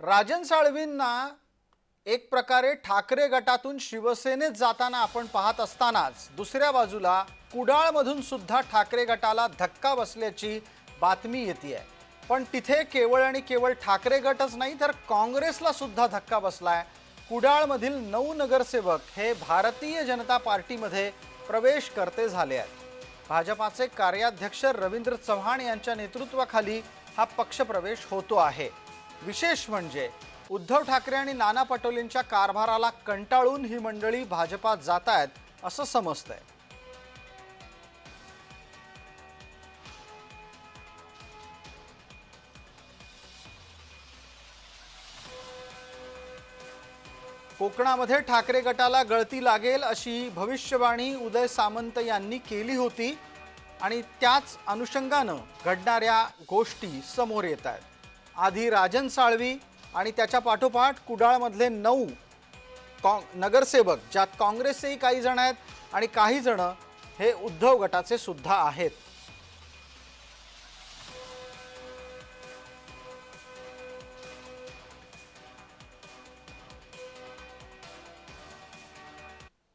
राजन साळवींना एक प्रकारे ठाकरे गटातून शिवसेनेत जाताना आपण पाहत असतानाच दुसऱ्या बाजूला कुडाळमधून सुद्धा ठाकरे गटाला धक्का बसल्याची बातमी येते आहे पण तिथे केवळ आणि केवळ ठाकरे गटच नाही तर काँग्रेसला सुद्धा धक्का बसलाय. कुडाळमधील नऊ नगरसेवक हे भारतीय जनता पार्टीमध्ये प्रवेश करते झाले आहेत. भाजपाचे कार्याध्यक्ष रवींद्र चव्हाण यांच्या नेतृत्वाखाली हा पक्षप्रवेश होतो आहे. विशेष म्हणजे उद्धव ठाकरे आणि नाना पटोलेंच्या कारभाराला कंटाळून ही मंडळी भाजपात जात आहेत असं समजतंय. कोकणामध्ये ठाकरे गटाला गळती लागेल अशी भविष्यवाणी उदय सामंत यांनी केली होती आणि त्याच अनुषंगानं घडणाऱ्या गोष्टी समोर येत आहेत आधी राजन साळवी आणि त्याच्या पाठोपाठ कुडाळमधले नऊ कॉ नगरसेवक ज्यात काँग्रेसचेही काही जण आहेत आणि काही जण हे उद्धव गटाचे सुद्धा आहेत.